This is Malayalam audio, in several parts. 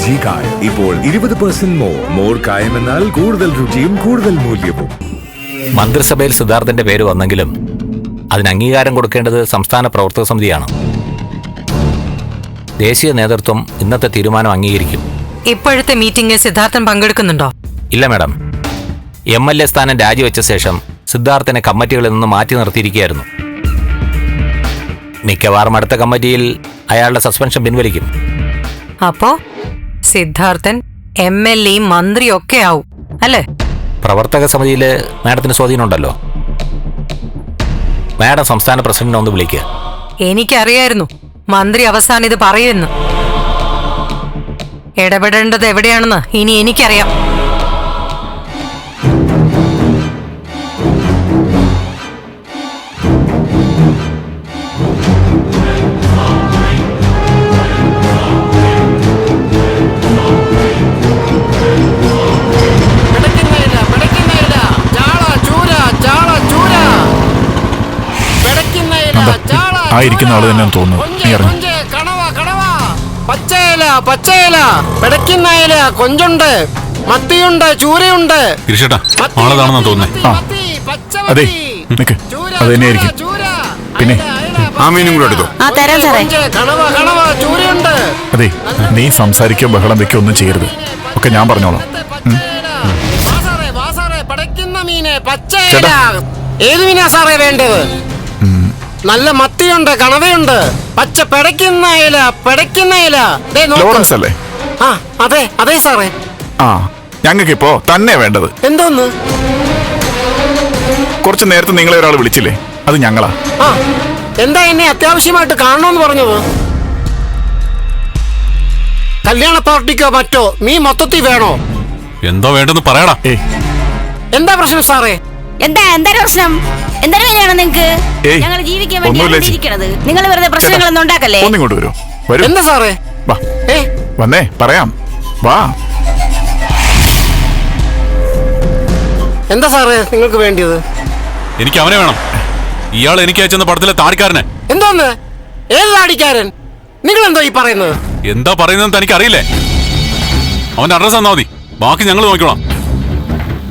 ജി കായം ഇപ്പോൾ ഇരുപത് പെർസെന്റ് മോർ മോർ കായം എന്നാൽ കൂടുതൽ രുചിയും കൂടുതൽ മൂല്യവും. മന്ത്രിസഭയിൽ സിദ്ധാർത്ഥന്റെ പേര് വന്നെങ്കിലും അതിന് അംഗീകാരം കൊടുക്കേണ്ടത് സംസ്ഥാന പ്രവർത്തക സമിതിയാണ്. ദേശീയ നേതൃത്വം ഇന്നത്തെ തീരുമാനം അംഗീകരിക്കും. ഇപ്പോഴത്തെ മീറ്റിംഗിൽ സിദ്ധാർത്ഥൻ പങ്കെടുക്കുന്നുണ്ടോ? ഇല്ല മാഡം. എം എൽ എ സ്ഥാനം രാജിവെച്ച ശേഷം സിദ്ധാർത്ഥനെ കമ്മിറ്റികളിൽ നിന്ന് മാറ്റി നിർത്തിയിരിക്കുകയായിരുന്നു. മിക്കവാറും അടുത്ത കമ്മിറ്റിയിൽ അയാളുടെ സസ്പെൻഷൻ പിൻവലിക്കും. അപ്പോ? സിദ്ധാർത്ഥൻ എം എൽ എയും മന്ത്രിയൊക്കെ ആവും അല്ലേ? പ്രവർത്തക സമിതിയിൽ മാഡത്തിന് സ്വാധീനമുണ്ടല്ലോ. മാഡം സംസ്ഥാന പ്രസിഡന്റിനെ ഒന്ന് വിളിക്കുക എനിക്കറിയായിരുന്നു. മന്ത്രി അവസാനം ഇത് പറയുമെന്ന്. ഇടപെടേണ്ടത് എവിടെയാണെന്ന് ഇനി എനിക്കറിയാം. ആ ഇരിക്കുന്ന ആൾ തന്നെ തോന്നുന്നു. നീ ഇറങ്ങ്. കൊഞ്ച്, കണവ, കണവ. പച്ചയില പച്ചയില. പിടയ്ക്കുന്നയില കൊഞ്ചുണ്ട് മത്തിയുണ്ട് ചൂരയുണ്ട്. ഗിരിഷേട്ടാ മത്തി, ആളതാണെന്നാ തോന്നുന്നേ. ആ. അതെ നിക്ക്. തന്നെയായിരിക്കും. പിന്നെ? ആ മീനും കൂടെ എടുത്തോ. ആ തരാം സാറേ. കണവ കണവ ചൂരയുണ്ട്. അതെ നീ സംസാരിക്കോ ബഹളം വെക്കോ ഒന്നും ചെയ്യരുത്. ഒക്കെ ഞാൻ പറഞ്ഞോളാം. ഏത് മീനാ സാറേ വേണ്ടത്? നല്ല മത്തിയുണ്ട് കണവയുണ്ട്. പച്ച പിടയ്ക്കുന്ന ഇല പിടയ്ക്കുന്ന ഇല. ലോറൻസ് അല്ലേ? ആ അതെ അതെ സാറേ. ആ ഞങ്ങൾക്ക് ഇപ്പോ തന്നെ വേണ്ടത്. എന്തോന്ന്? കുറച്ച് നേരത്തെ നിങ്ങളെ ഒരാൾ വിളിച്ചില്ലേ? അത് ഞങ്ങളാ. ആ എന്താ എന്നെ അത്യാവശ്യമായിട്ട് കാണണമെന്ന് പറഞ്ഞത്? കല്യാണ പാർട്ടിക്കോ മറ്റോ? നീ മൊത്തത്തിൽ വേണോ? എന്താ വേണ്ടെന്ന് പറയടാ. ഏയ്. എന്താ പ്രശ്നം സാറേ? എന്താ എന്താ പ്രശ്നം? എന്താണ് വേണം നിങ്ങക്ക്? ഏയ്, ഞങ്ങൾ ജീവിക്കാൻ ഒന്നുമില്ല വേണ്ടിയാണ് ചേച്ചി. ഇരിക്കണത്. നിങ്ങൾ വെറുതെ പ്രശ്നങ്ങളൊന്നും ഉണ്ടാക്കല്ലേ? ഒന്നിങ്ങോട്ട് വരൂ. വരൂ. എന്താ സാറേ? വാ. ഏ? വന്നേ പറയാം. വാ. എന്താ സാറേ നിങ്ങൾക്ക് വേണ്ടിയത്? എനിക്ക് അവനെ വേണം. ഇയാൾ എനിക്ക് അയച്ചെന്ന പടത്തിലെ താടിക്കാരനെ. എന്തോന്ന്? ഏത് താടിക്കാരൻ? നിങ്ങൾ എന്തോ ഈ പറയുന്നത്? എന്താ പറയുന്നത് തനിക്ക് അറിയില്ലേ അവന്റെ അഡ്രസ് തന്നാ മതി. ബാക്കി ഞങ്ങൾ നോക്കിക്കോളാം.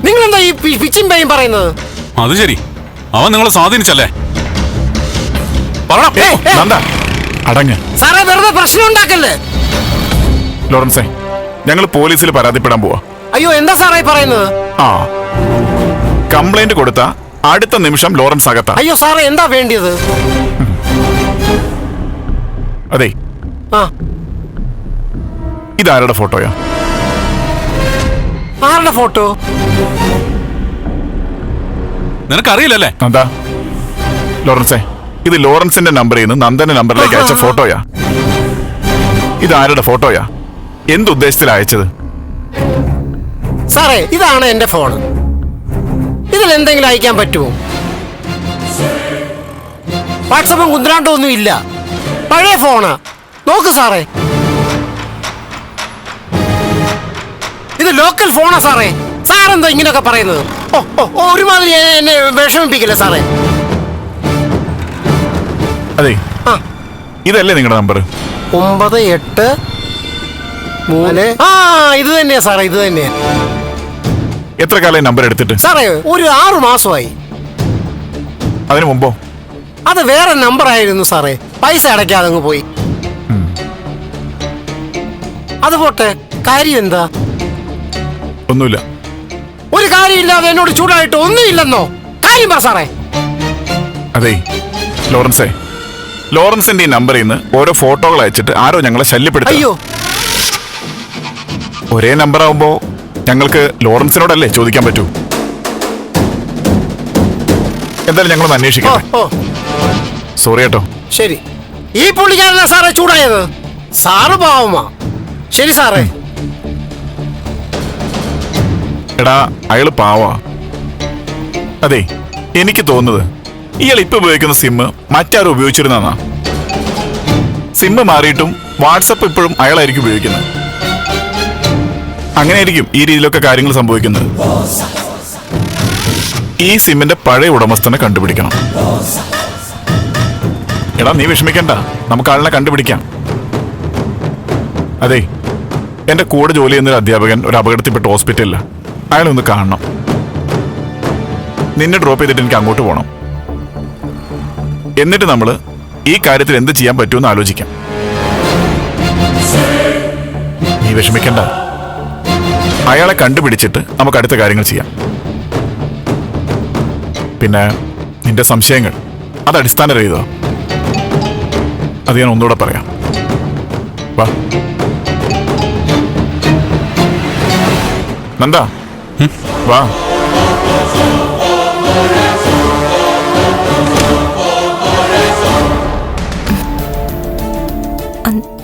നിങ്ങൾ എന്താ ഈ പിച്ചും പേയും പറയുന്നത്? അത് ശരി. അവൻ നിങ്ങളെ സ്വാധീനിച്ചല്ലേ? പറയണം ഏയ്, നന്ദ അടങ്ങ്. സാറേ വെറുതെ പ്രശ്നം ഉണ്ടാക്കല്ലേ? ലോറൻസേ ഞങ്ങൾ പോലീസിൽ പരാതിപ്പെടാൻ പോവാ. അയ്യോ എന്താ സാറേ ഈ പറയുന്നത്? ആ കംപ്ലൈന്റ് കൊടുത്ത അടുത്ത നിമിഷം ലോറൻസ് അകത്താ. അയ്യോ സാറേ എന്താ വേണ്ടിയത്? അതെ. ആ. ഇതാരുടെ ഫോട്ടോയാ? ആരുടെ ഫോട്ടോ? നിനക്കറിയില്ലല്ലേ? എന്താ ലോറൻസേ ഇത് ലോറൻസിന്റെ നമ്പറിൽ നിന്ന് നന്ദന്റെ നമ്പറിലേക്ക് അയച്ച ഫോട്ടോയാ. ഇത് ആരുടെ ഫോട്ടോയാ? എന്തുദ്ദേശത്തിലാ അയച്ചത്? സാറേ ഇതാണ് എന്റെ ഫോൺ ഇതിൽ എന്തെങ്കിലും അയക്കാൻ പറ്റുമോ? വാട്സപ്പും കുന്ത്രാണ്ടോ ഒന്നും ഇല്ല. പഴയ ഫോണാ. നോക്ക് സാറേ. ഇത് ലോക്കൽ ഫോണാ സാറേ. സാറെന്തോ ഇങ്ങനെയൊക്കെ പറയുന്നത്? ഓ ഓ ഓ, ഒരുമാതിരി എന്നെ വിഷമിപ്പിക്കില്ല സാറേ? അതെ. ആ. ഇതല്ലേ നിങ്ങളുടെ നമ്പർ ഒമ്പത് എട്ട് മൂന്ന് ആ ഇത് തന്നെയാ സാറേ ഇത് തന്നെയാ. എത്ര കാലം നമ്പർ എടുത്തിട്ട്? സാറേ ഒരു ആറു മാസമായി. അതിനു മുമ്പോ? അത് വേറെ നമ്പർ ആയിരുന്നു സാറേ. പൈസ അടയ്ക്കാതെ അങ്ങ് പോയി. അത് പോട്ടെ കാര്യം എന്താ? ഒന്നുമില്ല. ഒരു കാര്യമില്ലാതെ എന്നോട് ചൂടായിട്ട് ഒന്നുമില്ലെന്നോ? കാര്യം പറ സാറേ. അതെ ലോറൻസേ. ലോറൻസിന്റെ ഈ നമ്പറിൽ നിന്ന് ഓരോ ഫോട്ടോകൾ അയച്ചിട്ട് ആരോ ഞങ്ങളെ ശല്യപ്പെടുത്തി അയ്യോ. ഒരേ നമ്പർ ആവുമ്പോ ഞങ്ങൾക്ക് ലോറൻസിനോടല്ലേ ചോദിക്കാൻ പറ്റൂ? എന്തായാലും ഞങ്ങളൊന്ന് ഓ അന്വേഷിക്കാം. ഓ സോറി കേട്ടോ. ശരി. ഈ പുള്ളിക്കാരനാ സാറേ ചൂടായത്? സാറ് പാവമാ. ശരി സാറേ. എടാ അയാൾ പാവാ. അതെ എനിക്ക് തോന്നുന്നത് ഇയാൾ ഇപ്പൊ ഉപയോഗിക്കുന്ന സിമ്മ് മറ്റാരും ഉപയോഗിച്ചിരുന്നാ സിമ്മ് മാറിയിട്ടും വാട്സപ്പ് ഇപ്പോഴും അയാളായിരിക്കും ഉപയോഗിക്കുന്നത്. അങ്ങനെയായിരിക്കും ഈ രീതിയിലൊക്കെ കാര്യങ്ങൾ സംഭവിക്കുന്നത്. ഈ സിമ്മിന്റെ പഴയ ഉടമസ്ഥനെ കണ്ടുപിടിക്കണം. എടാ നീ വിഷമിക്കണ്ട. നമുക്ക് ആളിനെ കണ്ടുപിടിക്കാം. അതെ എന്റെ കൂടെ ജോലി ചെയ്യുന്ന ഒരു അധ്യാപകൻ ഒരു അപകടത്തിൽപ്പെട്ട ഹോസ്പിറ്റലില്ല അയാളൊന്ന് കാണണം. നിന്നെ ഡ്രോപ്പ് ചെയ്തിട്ട് എനിക്ക് അങ്ങോട്ട് പോകണം എന്നിട്ട് നമ്മൾ ഈ കാര്യത്തിൽ എന്ത് ചെയ്യാൻ പറ്റുമെന്ന് ആലോചിക്കാം. നീ വിഷമിക്കണ്ട. അയാളെ കണ്ടുപിടിച്ചിട്ട് നമുക്ക് അടുത്ത കാര്യങ്ങൾ ചെയ്യാം. പിന്നെ നിന്റെ സംശയങ്ങൾ അത് അടിസ്ഥാനരഹിതോ അത് ഞാൻ ഒന്നുകൂടെ പറയാം. വാ. നന്ദ. വാ.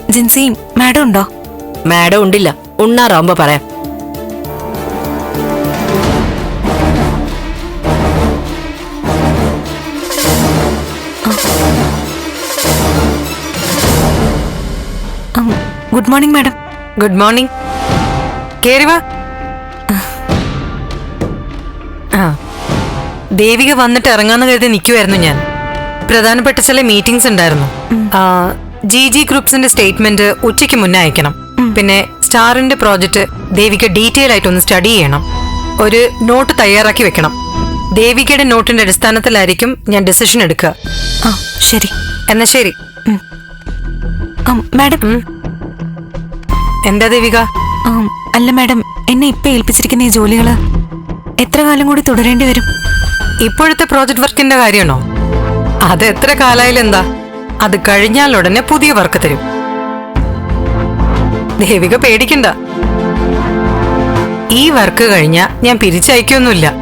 ജിൻസി മാഡം ഉണ്ടോ മാഡം ഉണ്ടില്ല. ഉണ്ണാറാവുമ്പോ പറയാം. Good morning madam. Good morning. കേറി വാ. ദേവിക വന്നിട്ട് ഇറങ്ങാന്ന് കരുതി നിൽക്കുമായിരുന്നു ഞാൻ. പ്രധാനപ്പെട്ട ചില മീറ്റിംഗ്സ് ഉണ്ടായിരുന്നു. ജി ജി ഗ്രൂപ്പ്സിന്റെ സ്റ്റേറ്റ്മെന്റ് ഉച്ചയ്ക്ക് മുന്നേ അയക്കണം. പിന്നെ സ്റ്റാറിന്റെ പ്രോജക്റ്റ് ദേവിക ഡീറ്റെയിൽ ആയിട്ട് ഒന്ന് സ്റ്റഡി ചെയ്യണം. ഒരു നോട്ട് തയ്യാറാക്കി വെക്കണം. ദേവികയുടെ നോട്ടിന്റെ അടിസ്ഥാനത്തിലായിരിക്കും ഞാൻ ഡിസിഷൻ എടുക്കുക. ആ ശരി. എന്നാ ശരി. മാഡം. എന്താ ദേവിക? അല്ല മാഡം. എന്നെ ഇപ്പൊ ഏൽപ്പിച്ചിരിക്കുന്ന ഈ ജോലികൾ എത്ര കാലം കൂടി തുടരേണ്ടി വരും? ഇപ്പോഴത്തെ പ്രോജക്ട് വർക്കിന്റെ കാര്യമാണോ? അത് എത്ര കാലായാലെന്താ അത് കഴിഞ്ഞാൽ ഉടനെ പുതിയ വർക്ക് തരും. ദേവിക പേടിക്കണ്ട. ഈ വർക്ക് കഴിഞ്ഞ ഞാൻ പിരിച്ചയക്കൊന്നുമില്ല.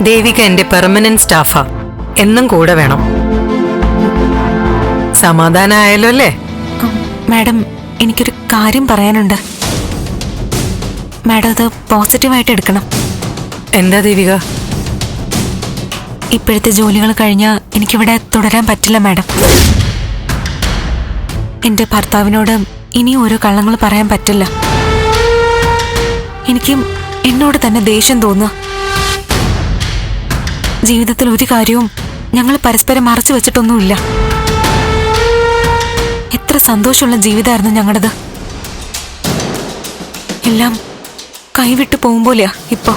ദേവിക എന്റെ പെർമനന്റ് സ്റ്റാഫാ. എന്നും കൂടെ വേണം. സമാധാനമായല്ലോ അല്ലേ? മാഡം എനിക്കൊരു കാര്യം പറയാനുണ്ട്. മാഡം അത് പോസിറ്റീവായിട്ട് എടുക്കണം. എന്താ ദേവിക? ഇപ്പോഴത്തെ ജോലികൾ കഴിഞ്ഞാൽ എനിക്കിവിടെ തുടരാൻ പറ്റില്ല മാഡം. എന്റെ ഭർത്താവിനോട് ഇനി ഓരോ കള്ളങ്ങൾ പറയാൻ പറ്റില്ല. എനിക്കും എന്നോട് തന്നെ ദേഷ്യം തോന്നുക. ജീവിതത്തിൽ ഒരു കാര്യവും ഞങ്ങൾ പരസ്പരം മറച്ചു വെച്ചിട്ടൊന്നുമില്ല. എത്ര സന്തോഷമുള്ള ജീവിതമായിരുന്നു ഞങ്ങളുടേത്. എല്ലാം കൈവിട്ടു പോകുമ്പോലെയാ ഇപ്പോ.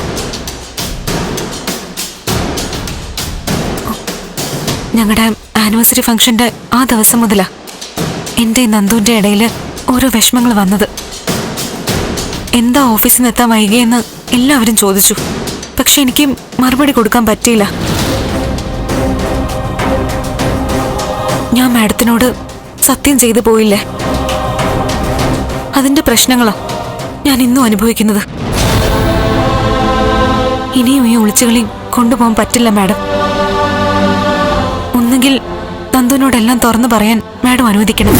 ഞങ്ങളുടെ ആനിവേഴ്സറി ഫംഗ്ഷന്റെ ആ ദിവസം മുതലാ എന്റെ നന്ദുവിന്റെ ഇടയിൽ ഓരോ വിഷമങ്ങൾ വന്നത്. എന്താ ഓഫീസിൽ നിന്ന് എത്താൻ വൈകിയെന്ന് എല്ലാവരും ചോദിച്ചു. പക്ഷെ എനിക്ക് മറുപടി കൊടുക്കാൻ പറ്റിയില്ല. ഞാൻ മാഡത്തിനോട് സത്യം ചെയ്തു പോയില്ലേ? അതിന്റെ പ്രശ്നങ്ങളാ ഞാൻ ഇന്നും അനുഭവിക്കുന്നത്. ഇനിയും ഈ ഒളിച്ചുകളി കൊണ്ടുപോകാൻ പറ്റില്ല മാഡം. ഒന്നുകിൽ നന്ദുവിനോടെല്ലാം തുറന്നു പറയാൻ മാഡം അനുവദിക്കണം.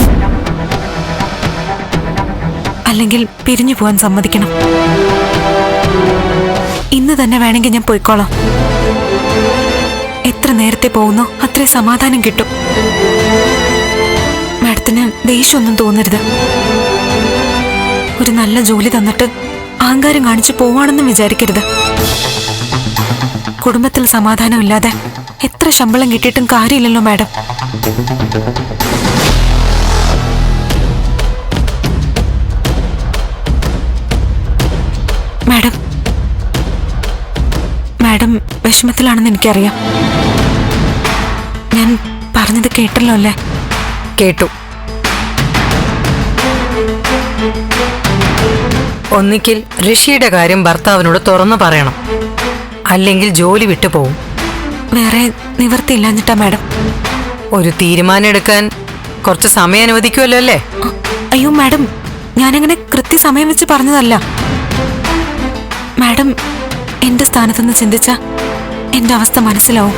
അല്ലെങ്കിൽ പിരിഞ്ഞു പോവാൻ സമ്മതിക്കണം. ഇന്ന് തന്നെ വേണമെങ്കിൽ ഞാൻ പോയിക്കോളാം. എത്ര നേരത്തെ പോകുന്നോ അത്രേ സമാധാനം കിട്ടും. മാഡത്തിന് ദേഷ്യമൊന്നും തോന്നരുത്. ഒരു നല്ല ജോലി തന്നിട്ട് അഹങ്കാരം കാണിച്ച് പോവാണെന്നും വിചാരിക്കരുത്. കുടുംബത്തിൽ സമാധാനമില്ലാതെ എത്ര ശമ്പളം കിട്ടിയിട്ടും കാര്യമില്ലല്ലോ മാഡം. മാഡം മാഡം വിഷമത്തിലാണെന്ന് എനിക്കറിയാം. ഞാൻ പറഞ്ഞത് കേട്ടല്ലോ അല്ലേ? കേട്ടു. ഒന്നിക്കിൽ ഋഷിയുടെ കാര്യം ഭർത്താവിനോട് തുറന്നു പറയണം. അല്ലെങ്കിൽ ജോലി വിട്ടു പോവും. വേറെ നിവർത്തിയില്ലാഞ്ഞിട്ടാ മാഡം. ഒരു തീരുമാനം എടുക്കാൻ കുറച്ച് സമയം അനുവദിക്കുമല്ലോ അല്ലേ? അയ്യോ മാഡം ഞാനങ്ങനെ കൃത്യസമയം വെച്ച് പറഞ്ഞതല്ല. മാഡം എന്റെ സ്ഥാനത്തുനിന്ന് ചിന്തിച്ച എന്റെ അവസ്ഥ മനസ്സിലാവും.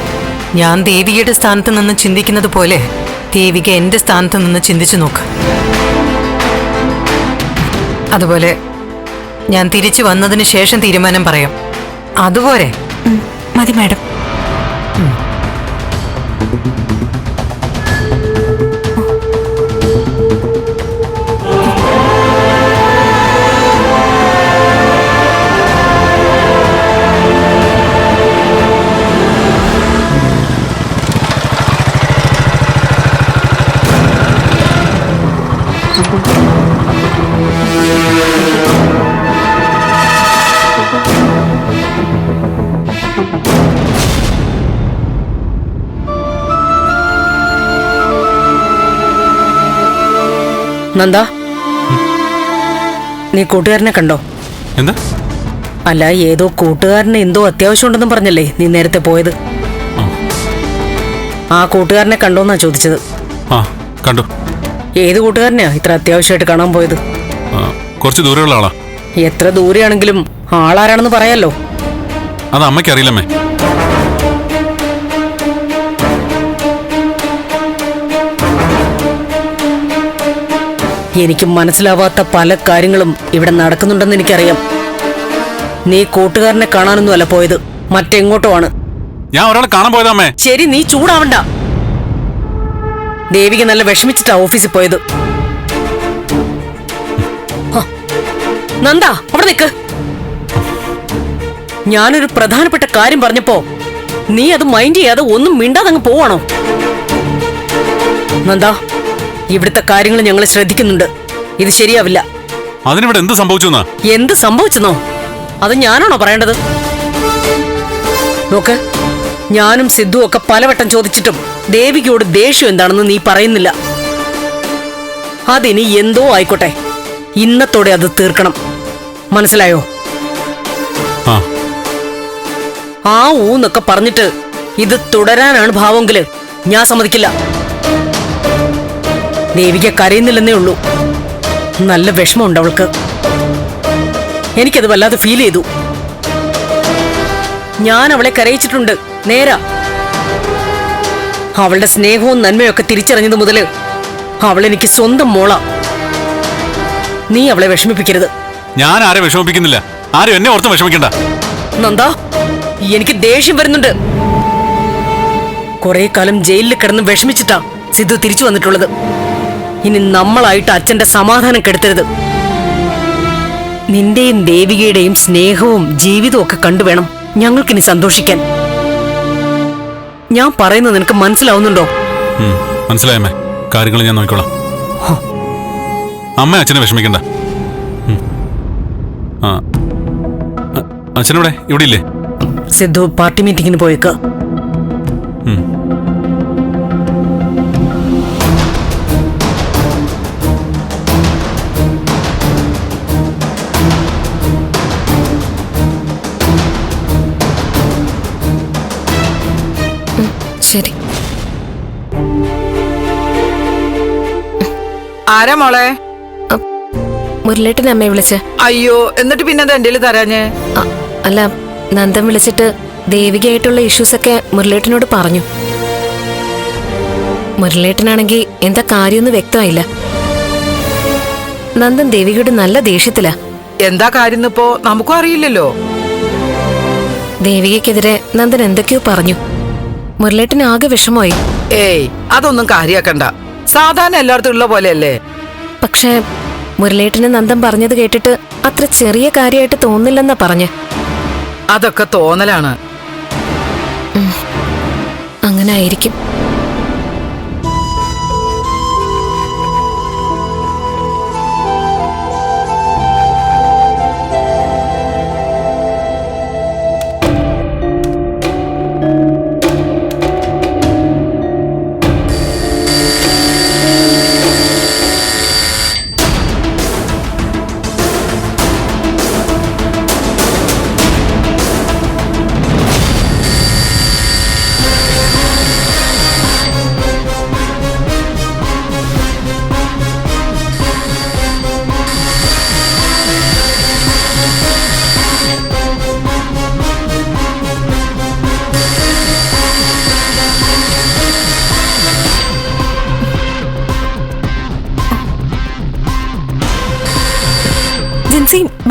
ഞാൻ ദേവികയുടെ സ്ഥാനത്ത് നിന്ന് ചിന്തിക്കുന്നത് പോലെ ദേവിക എന്റെ സ്ഥാനത്ത് നിന്ന് ചിന്തിച്ചു നോക്ക്. അതുപോലെ ഞാൻ തിരിച്ചു വന്നതിന് ശേഷം തീരുമാനം പറയാം. അതുപോലെ. മതി മാഡം. നന്ദ. നീ കൂട്ടുകാരനെ കണ്ടോ? എന്താ? അല്ല ഏതോ കൂട്ടുകാരന് എന്തോ അത്യാവശ്യം ഉണ്ടെന്നും പറഞ്ഞല്ലേ നീ നേരത്തെ പോയത്? ആ. കൂട്ടുകാരനെ കണ്ടോന്നാ ചോദിച്ചത്. ആ കണ്ടു. ഏത് കൂട്ടുകാരനെയാ ഇത്ര അത്യാവശ്യമായിട്ട് കാണാൻ പോയത്? കുറച്ച് ദൂരെയുള്ള ആളാ. എത്ര ദൂരെയാണെങ്കിലും ആളാരാണെന്ന് പറയാലോ. അത് അമ്മയ്ക്ക് എനിക്ക് മനസ്സിലാവാത്ത പല കാര്യങ്ങളും ഇവിടെ നടക്കുന്നുണ്ടെന്ന് എനിക്കറിയാം. നീ കൂട്ടുകാരനെ കാണാനൊന്നുമല്ല പോയത്. മറ്റെങ്ങോട്ടോ ആണ്. ഞാൻ ഒരാളെ കാണാൻ പോയതാമേ ശരി നീ ചൂടാവണ്ട. ദേവിക നല്ല വിഷമിച്ചിട്ടാ ഓഫീസിൽ പോയത്. നന്ദ അവിടെ നിക്ക്. ഞാനൊരു പ്രധാനപ്പെട്ട കാര്യം പറഞ്ഞപ്പോ നീ അത് മൈൻഡ് ചെയ്യാതെ ഒന്നും മിണ്ടാതെ അങ്ങ് പോവാണോ? നന്ദ. ഇവിടുത്തെ കാര്യങ്ങൾ ഞങ്ങൾ ശ്രദ്ധിക്കുന്നുണ്ട്. ഇത് ശരിയാവില്ല. അതിനിവിടെ എന്ത് സംഭവിച്ചു എന്ത് സംഭവിച്ചെന്നോ? അത് ഞാനാണോ പറയേണ്ടത്? നോക്ക് ഞാനും സിദ്ധു ഒക്കെ പലവട്ടം ചോദിച്ചിട്ടും ദേവികയോട് ദേഷ്യം എന്താണെന്ന് നീ പറയുന്നില്ല. അതിനി എന്തോ ആയിക്കോട്ടെ. ഇന്നത്തോടെ അത് തീർക്കണം. മനസ്സിലായോ? ആ ഊന്നൊക്കെ പറഞ്ഞിട്ട് ഇത് തുടരാനാണ് ഭാവമെങ്കിൽ ഞാൻ സമ്മതിക്കില്ല. ദേവിക കരയുന്നില്ലെന്നേ ഉള്ളൂ. നല്ല വിഷമമുണ്ട് അവൾക്ക്. എനിക്കത് വല്ലാതെ ഫീൽ ചെയ്തു. ഞാൻ അവളെ കരയിച്ചിട്ടുണ്ട്. നേരാ. അവളുടെ സ്നേഹവും നന്മയൊക്കെ തിരിച്ചറിഞ്ഞത് മുതൽ അവൾ എനിക്ക് സ്വന്തം മോള. നീ അവളെ വിഷമിപ്പിക്കരുത്. ഞാൻ ആരെ വിഷമിപ്പിക്കുന്നില്ല? ആരും എന്നെ ഓർത്ത് വിഷമിക്കണ്ട. നന്ദാ എനിക്ക് ദേഷ്യം വരുന്നുണ്ട്. കുറെ കാലം ജയിലിൽ കിടന്ന് വിഷമിച്ചിട്ടാ സിദ്ധു തിരിച്ചു വന്നിട്ടുള്ളത്. ഇനി നമ്മളായിട്ട് അച്ഛന്റെ സമാധാനം കെടുത്തരുത്. നിന്റെയും ദേവികയുടെയും സ്നേഹവും ജീവിതവും ഒക്കെ കണ്ടുവേണം ഞങ്ങൾക്കിനി സന്തോഷിക്കാൻ. ഞാൻ പറയുന്നത് നിനക്ക് മനസ്സിലാവുന്നുണ്ടോ? മനസ്സിലായമ്മേ കാര്യങ്ങൾ ഞാൻ നോക്കിക്കോളാം. അമ്മ അച്ഛനെ വിഷമിക്കണ്ട. ആ. അച്ഛനിവിടെ? ഇവിടെ ഇല്ലേ സിദ്ധു പാർട്ടി മീറ്റിങ്ങിന് പോയേക്ക്. ശരി. ആരാ മോളെ? മുരളേട്ടൻ അമ്മയെ വിളിച്ച്. അയ്യോ എന്നിട്ട് പിന്നെ എന്റെ തരാഞ്ഞ്? അ- അല്ല നന്ദൻ വിളിച്ചിട്ട് ദേവികയായിട്ടുള്ള ഇഷ്യൂസ് ഒക്കെ മുരളേട്ടനോട് പറഞ്ഞു. മുരളേട്ടനാണെങ്കിൽ എന്താ കാര്യമൊന്നും വ്യക്തമായില്ല. നന്ദൻ ദേവികയോട് നല്ല ദേഷ്യത്തിലാ. എന്താ കാര്യം നമുക്കും അറിയില്ലല്ലോ. ദേവികയ്ക്കെതിരെ നന്ദൻ എന്തൊക്കെയോ പറഞ്ഞു. മുരളേട്ടന് ആകെ വിഷമമായി. ഏയ് അതൊന്നും കാര്യാക്കണ്ട. സാധാരണ എല്ലായിടത്തും ഉള്ള പോലെയല്ലേ? പക്ഷേ മുരളേട്ടന് നന്ദം പറഞ്ഞത് കേട്ടിട്ട് അത്ര ചെറിയ കാര്യമായിട്ട് തോന്നില്ലെന്നാ പറഞ്ഞ്. അതൊക്കെ തോന്നലാണ്. അങ്ങനെ ആയിരിക്കും.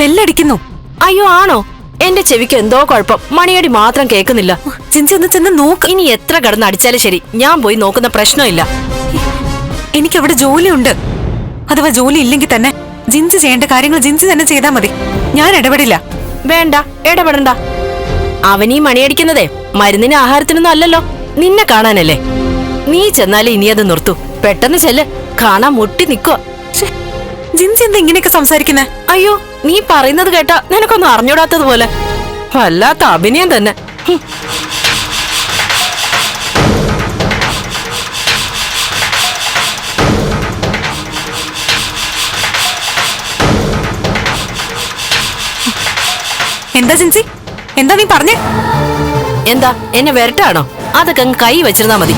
ബെല്ലടിക്കുന്നു. അയ്യോ ആണോ? എന്റെ ചെവിക്ക് എന്തോ കുഴപ്പം. മണിയടി മാത്രം കേൾക്കുന്നില്ല. ഒന്ന് ചെന്ന് നോക്ക്. ഇനി എത്ര കടന്ന് അടിച്ചാലും ശരി. ഞാൻ പോയി നോക്കുന്ന പ്രശ്നമില്ല. എനിക്കവിടെ ജോലിയുണ്ട്. അഥവാ ജോലി ഇല്ലെങ്കിൽ തന്നെ ജിൻസ് ചെയ്യേണ്ട കാര്യങ്ങൾ ജിൻസ് തന്നെ ചെയ്താൽ മതി. ഞാൻ ഇടപെടില്ല. വേണ്ട ഇടപെടണ്ട. അവനീ മണിയടിക്കുന്നതേ. മരുന്നിന് ആഹാരത്തിനൊന്നും അല്ലല്ലോ. നിന്നെ കാണാനല്ലേ? നീ ചെന്നാലേ ഇനി അത് നിർത്തു. പെട്ടെന്ന് ചെല്ല്. കാണാൻ മുട്ടി നിക്കുവാ ജിൻസി എന്താ ഇങ്ങനെയൊക്കെ സംസാരിക്കുന്നേ? അയ്യോ നീ പറയുന്നത് കേട്ടാ നിനക്കൊന്നും അറിഞ്ഞൂടാത്തതുപോലെ. വല്ലാത്ത അഭിനയം തന്നെ. എന്താ ജിൻസി? എന്താ നീ പറഞ്ഞേ? എന്താ എന്നെ വരട്ടാണോ? അതൊക്കെ അങ്ങ് കൈ വെച്ചിരുന്നാ മതി.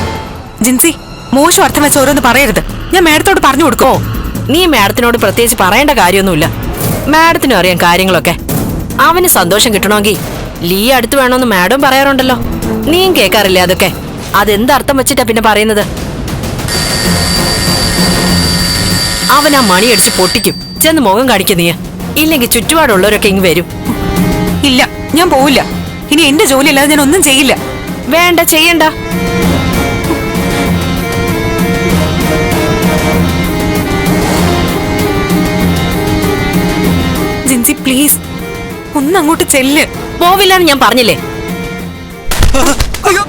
ജിൻസി മോശം അർത്ഥം വെച്ച ഓരോന്ന് പറയരുത്. ഞാൻ മേഡത്തോട് പറഞ്ഞു കൊടുക്കോ. നീ മാഡത്തിനോട് പ്രത്യേകിച്ച് പറയേണ്ട കാര്യമൊന്നുമില്ല. മാഡത്തിനും അറിയാം കാര്യങ്ങളൊക്കെ. അവന് സന്തോഷം കിട്ടണമെങ്കിൽ ലീ അടുത്ത് വേണമെന്ന് മാഡം പറയാറുണ്ടല്ലോ. നീയും കേൾക്കാറില്ലേ അതൊക്കെ? അതെന്തർത്ഥം വെച്ചിട്ടാ പിന്നെ പറയുന്നത്? അവൻ ആ മണിയടിച്ച് പൊട്ടിക്കും. ചെന്ന് മുഖം കാണിക്കും നീ. ഇല്ലെങ്കിൽ ചുറ്റുപാടുള്ളവരൊക്കെ ഇങ്ങ് വരും. ഇല്ല ഞാൻ പോവില്ല. ഇനി എന്റെ ജോലി അല്ലാതെ ഞാൻ ഒന്നും ചെയ്യില്ല. വേണ്ട ചെയ്യണ്ട. ജിൻസി പ്ലീസ് ഒന്ന് അങ്ങോട്ട് ചെല്ല്. പോവില്ലാന്ന് ഞാൻ പറഞ്ഞില്ലേ? അയ്യോ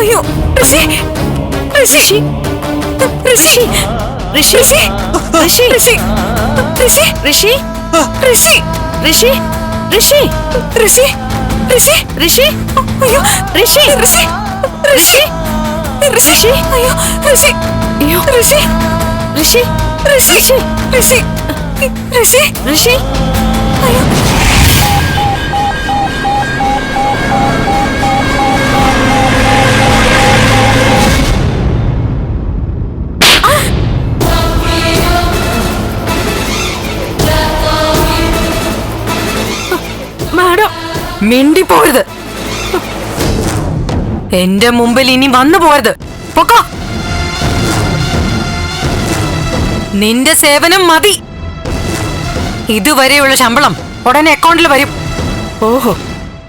അയ്യോ. ഋഷി ഋഷി ഋഷി ഋഷി ഋഷി ഋഷി ഋഷി ഋഷി ഋഷി ഋഷി ഋഷി ഋഷി ഋഷി ഋഷി അയ്യോ ഋഷി ഋഷി ഋഷി ഋഷി അയ്യോ ഋഷി അയ്യോ ഋഷി ഋഷി ഋഷി ഋഷി ഋഷി ഋഷി അയ്യോ മിണ്ടിപ്പോരുത്. എന്റെ മുമ്പിൽ ഇനി വന്നു പോരുത്. പൊക്കോ. നിന്റെ സേവനം മതി. ഇതുവരെയുള്ള ശമ്പളം ഉടനെ അക്കൗണ്ടിൽ വരും. ഓഹോ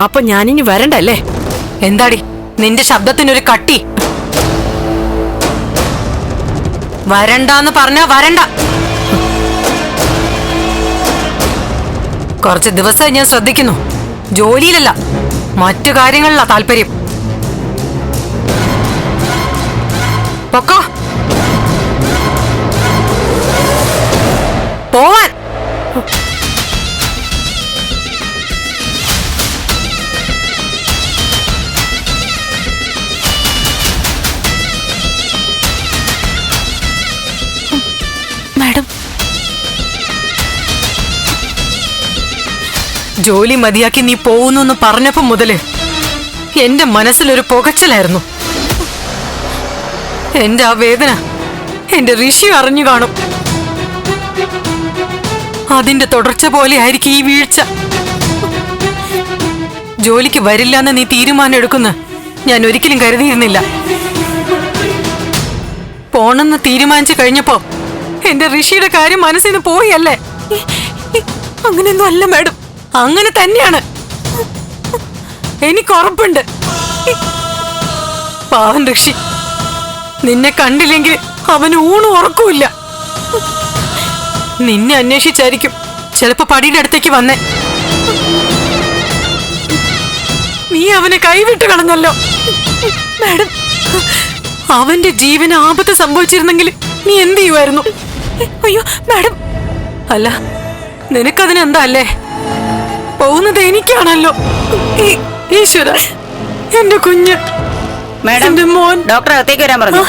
അപ്പൊ ഞാനിനി വരണ്ടല്ലേ? എന്താടി നിന്റെ ശബ്ദത്തിനൊരു കട്ടി. വരണ്ടെന്ന് പറഞ്ഞാ വരണ്ട. കുറച്ച് ദിവസം ഞാൻ ശ്രദ്ധിക്കുന്നു. ജോലിയിലല്ല മറ്റു കാര്യങ്ങളിലാ താല്പര്യം. പൊക്കോ. പോവാൻ. ജോലി മതിയാക്കി നീ പോകുന്നു എന്ന് പറഞ്ഞപ്പോ മുതൽ എന്റെ മനസ്സിലൊരു പുകച്ചിലായിരുന്നു. എന്റെ ആ വേദന എന്റെ ഋഷി അറിഞ്ഞു കാണും. അതിന്റെ തുടർച്ച പോലെ ആയിരിക്കും ഈ വീഴ്ച. ജോലിക്ക് വരില്ല എന്ന് നീ തീരുമാനം എടുക്കുന്ന ഞാൻ ഒരിക്കലും കരുതിയിരുന്നില്ല. പോണെന്ന് തീരുമാനിച്ചു കഴിഞ്ഞപ്പോ എന്റെ ഋഷിയുടെ കാര്യം മനസ്സിൽ നിന്ന് പോയല്ലേ അങ്ങനെയൊന്നും അല്ല മാഡം. അങ്ങനെ തന്നെയാണ്. എനിക്ക് ഉറപ്പുണ്ട്. പാവൻ ഋഷി. നിന്നെ കണ്ടില്ലെങ്കിൽ അവന് ഊണ് ഉറക്കൂല്ല. നിന്നെ അന്വേഷിച്ചായിരിക്കും ചിലപ്പോ പടിയുടെ അടുത്തേക്ക് വന്നേ. നീ അവനെ കൈവിട്ട് കളഞ്ഞല്ലോ. മാഡം അവന്റെ ജീവന് ആപത്ത് സംഭവിച്ചിരുന്നെങ്കിൽ നീ എന്ത് ചെയ്യുമായിരുന്നു അയ്യോ മാഡം. അല്ല നിനക്കതിനെന്താ അല്ലേ? പോകുന്നത് എനിക്കാണല്ലോ. ഈശ്വര എന്റെ കുഞ്ഞ് മാഡം മോൻ. ഡോക്ടർ അകത്തേക്ക് വരാൻ പറഞ്ഞു.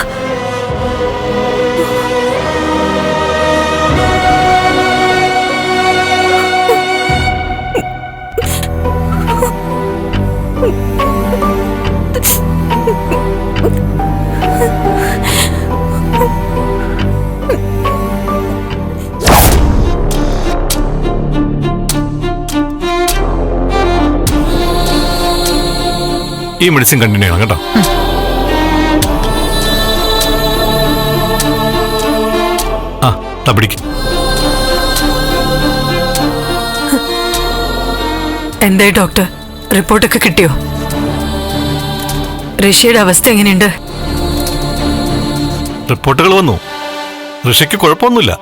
ഈ മെഡിസിൻ കണ്ടിന്യൂ ചെയ്യണം കേട്ടോ. ആ എന്തായി ഡോക്ടർ? റിപ്പോർട്ടൊക്കെ കിട്ടിയോ? ഋഷിയുടെ അവസ്ഥ എങ്ങനെയുണ്ട്? റിപ്പോർട്ടുകൾ വന്നു. ഋഷിക്ക് കുഴപ്പമൊന്നുമില്ല.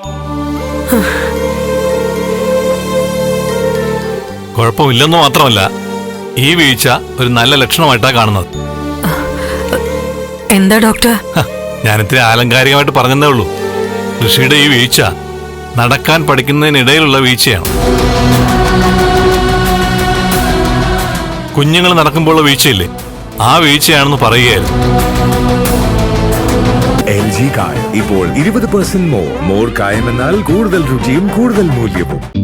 കുഴപ്പമില്ലെന്ന് മാത്രമല്ല ഈ വീഴ്ച ഒരു നല്ല ലക്ഷണമായിട്ടാണ് കാണുന്നത്. എന്താ ഡോക്ടർ? ഞാൻ ഞാനിത്തിരി ആലങ്കാരികമായിട്ട് പറഞ്ഞതേ ഉള്ളൂ. ഋഷിയുടെ ഈ വീഴ്ച നടക്കാൻ പഠിക്കുന്നതിനിടയിലുള്ള വീഴ്ചയാണ്. കുഞ്ഞുങ്ങൾ നടക്കുമ്പോഴുള്ള വീഴ്ചയില്ലേ? ആ വീഴ്ചയാണെന്ന് പറയുകയായിരുന്നു. എൽ ജി കായം. ഇപ്പോൾ ഇരുപത് പെർസെന്റ് മോർ മോർ കായം എന്നാൽ കൂടുതൽ രുചിയും കൂടുതൽ മൂല്യവും.